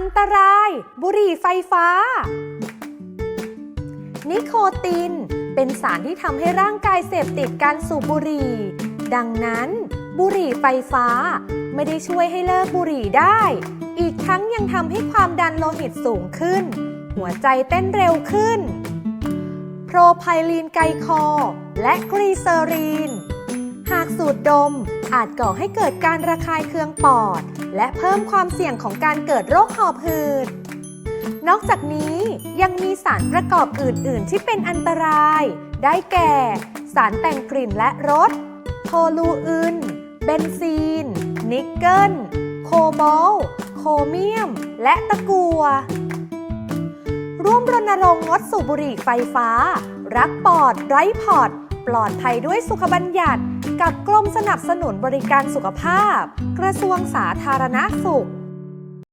อันตราย บุหรี่ไฟฟ้า นิโคติน เป็นสารที่ทำให้ร่างกายเสพติดการสูบบุหรี่ ดังนั้น บุหรี่ไฟฟ้า ไม่ได้ช่วยให้เลิกบุหรี่ได้ อีกทั้งยังทำให้ความดันโลหิตสูงขึ้น หัวใจเต้นเร็วขึ้น โพรไพลีนไกลคอร์และกรีเซอรีน หากสูดดม อาจก่อให้เกิดการระคายเคืองปอด และเพิ่มความเสี่ยงของการเกิดโรคหอบหืด นอกจากนี้ยังมีสารประกอบอื่น ๆ ที่เป็นอันตราย ได้แก่ สารแต่งกลิ่นและรสโทลูอึน เบนซีน นิกเกิล โคบอล โครเมียม และตะกัว ร่วมรณรงค์งดสูบบุหรี่ไฟฟ้า รักปอดไร้พอด ปลอดภัยด้วยสุขบัญญัติ กับกรมสนับสนุนบริการสุขภาพ กระทรวงสาธารณสุข